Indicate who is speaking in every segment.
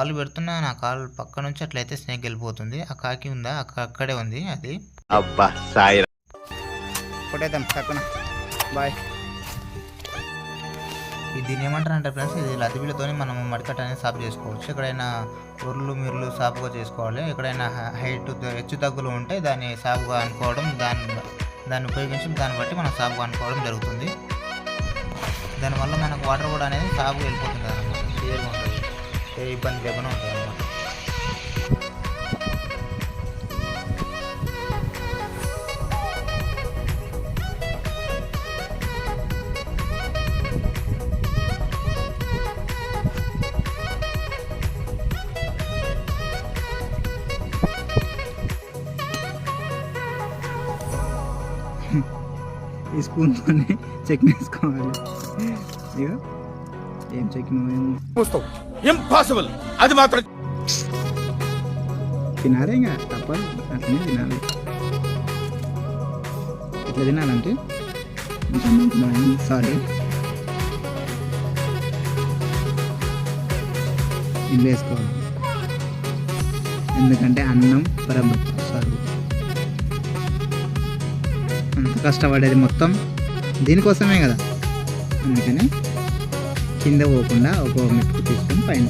Speaker 1: కాలు పెడుతున్నా నా కాలు పక్క నుంచి అట్లయితే స్నేక్ వెళ్ళిపోతుంది. ఆ కాకి ఉందా? అక్క- అక్కడే ఉంది అది.
Speaker 2: అబ్బా సాయి
Speaker 3: కొట్టేద్దాం తక్కువ బాయ్.
Speaker 1: ఇది దీన్ని ఏమంటారంటే ఫ్రెండ్స్? ఇది లతిబిలతోని మనం మడికట్ అనేది సాపు చేసుకోవచ్చు. ఎక్కడైనా ఉర్లు మిర్లు సాపుగా చేసుకోవాలి. ఎక్కడైనా హైట్ హెచ్చు తగ్గులు ఉంటే దాన్ని సాపుగా అనుకోవడం దాన్ని దాన్ని ఉపయోగించి దాన్ని బట్టి మనం సాపుగా అనుకోవడం జరుగుతుంది. దానివల్ల మనకు వాటర్ కూడా అనేది సాపు వెళ్ళిపోతుంది. క్లియర్గా ఉంటుంది. ఏ ఇబ్బంది లేకుండా ఉంటుంది అనమాట
Speaker 3: ఈ స్పూన్తో చట్నీ వేసుకోవాలి ఇక ఏం ఏమో
Speaker 2: ఇంపాసిబుల్ అది మాత్రం
Speaker 3: తినాలి ఇంకా తప్పదు. అట్లనే తినాలి. ఇట్లా తినాలంటే? సారీ. ఇల్లు వేసుకోవాలి. ఎందుకంటే అన్నం పరబ్రహ్మ సారీ అంత కష్టపడేది మొత్తం దీనికోసమే కదా. అందుకని కింద పోకుండా ఒక మెట్టుకు తీసుకొని పైన.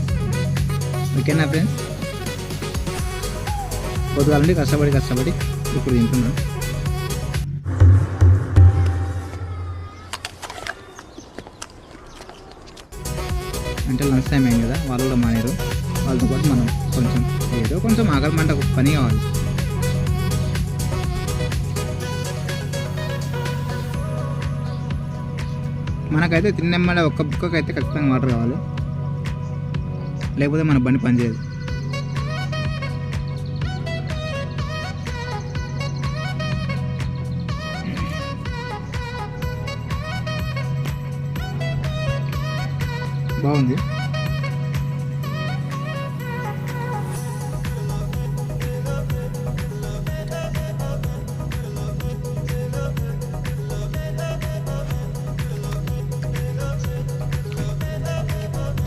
Speaker 3: ఓకేనా ఫ్రెండ్స్? పొద్దుగాలండి కష్టపడి కష్టపడి ఇప్పుడు తింటున్నాం. అంటే లంచ్ టైం అయింది కదా వాళ్ళు కూడా మానేరు. వాళ్ళతో పాటు మనం కొంచెం ఏదో కొంచెం ఆకలి మంట పని కావాలి. మనకైతే తిన్నమ్మడే ఒక్క బుక్కకి అయితే ఖచ్చితంగా వాటర్ కావాలి. లేకపోతే మన బండి పనిచేయదు. బాగుంది.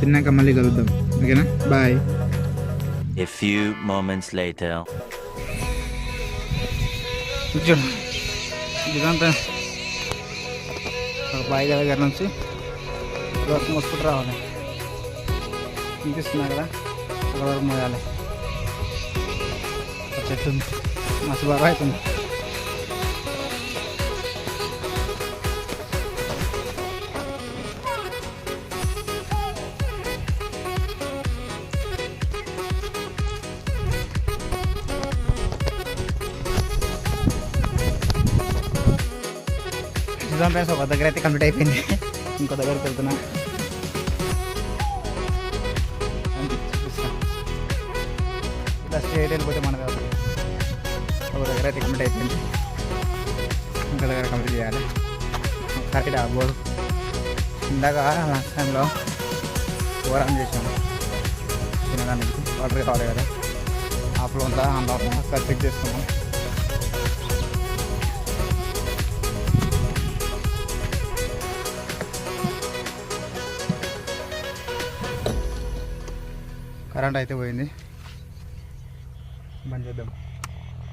Speaker 3: తిన్నాక మళ్ళీ కలుద్దాం. ఓకేనా? Bye.
Speaker 4: A few moments later.
Speaker 3: ఇదంతా బాయ్ దగ్గర నుంచి వరకు మోసుకుంటూ రావాలి. అనిపిస్తున్నా కదా? అక్కడ వరకు మోయాలి. చెట్టు మస్తు బాగా అవుతుంది. చూద్దాం ఫ్రెండ్స్ ఒక దగ్గర అయితే కంప్లీట్ అయిపోయింది. ఇంకో దగ్గరికి వెళ్తున్నా ఇలా స్ట్రేట్ వెళ్ళిపోతే మన దగ్గర ఒక దగ్గర అయితే కంప్లీట్ అయిపోయింది. ఇంకో దగ్గర కంప్లీట్ చేయాలి. కరెక్ట్ ఆ బోర్డు ఇందాక లాస్ట్ టైంలో ఓవర్ చేసాము తినడానికి. వాటర్ కావాలి కదా ఆఫ్లో ఉందా అందులో ఒకసారి చెక్ చేసుకున్నాం. కరెంట్ అయితే పోయింది. బంద్ చేద్దాం.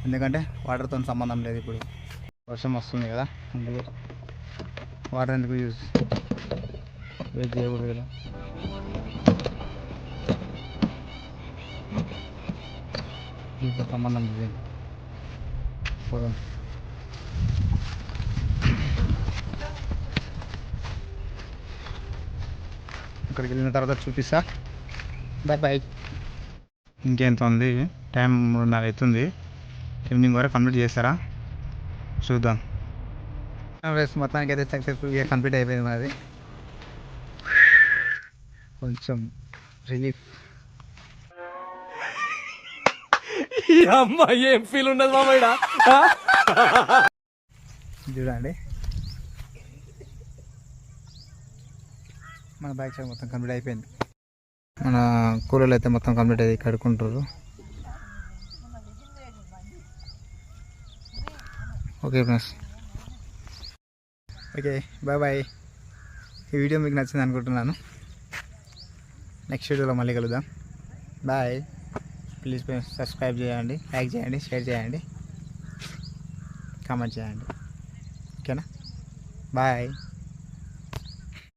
Speaker 3: ఎందుకంటే వాటర్తో సంబంధం లేదు ఇప్పుడు. వర్షం వస్తుంది కదా అందుకే వాటర్ ఎందుకు యూజ్ వేస్ట్ చేయకూడదు కదా. దీంతో సంబంధం లేదు. పోదాం. ఇక్కడికి వెళ్ళిన తర్వాత చూపిస్తా. బాయ్ బాయ్ ఇంకెంత ఉంది? టైం మూడున్నర అవుతుంది. ఈవినింగ్ వరకు కంప్లీట్ చేస్తారా? చూద్దాం. రేస్ మొత్తానికి అయితే సక్సెస్ఫుల్గా కంప్లీట్ అయిపోయింది మాది. కొంచెం రిలీఫ్
Speaker 2: ఏం ఫీల్ ఉండదు మామయ్య
Speaker 3: చూడండి. మన బైక్ మొత్తం కంప్లీట్ అయిపోయింది. మన కూలర్లు అయితే మొత్తం కంప్లీట్ అయ్యి కడుక్కుంటారు. Okay friends. Okay bye bye ఈ వీడియో మీకు నచ్చింది అనుకుంటున్నాను. నెక్స్ట్ వీడియోలో మళ్ళీ కలుద్దాం. బాయ్ ప్లీజ్ సబ్స్క్రైబ్ చేయండి లైక్ చేయండి షేర్ చేయండి. కామెంట్ చేయండి. ఓకేనా బాయ్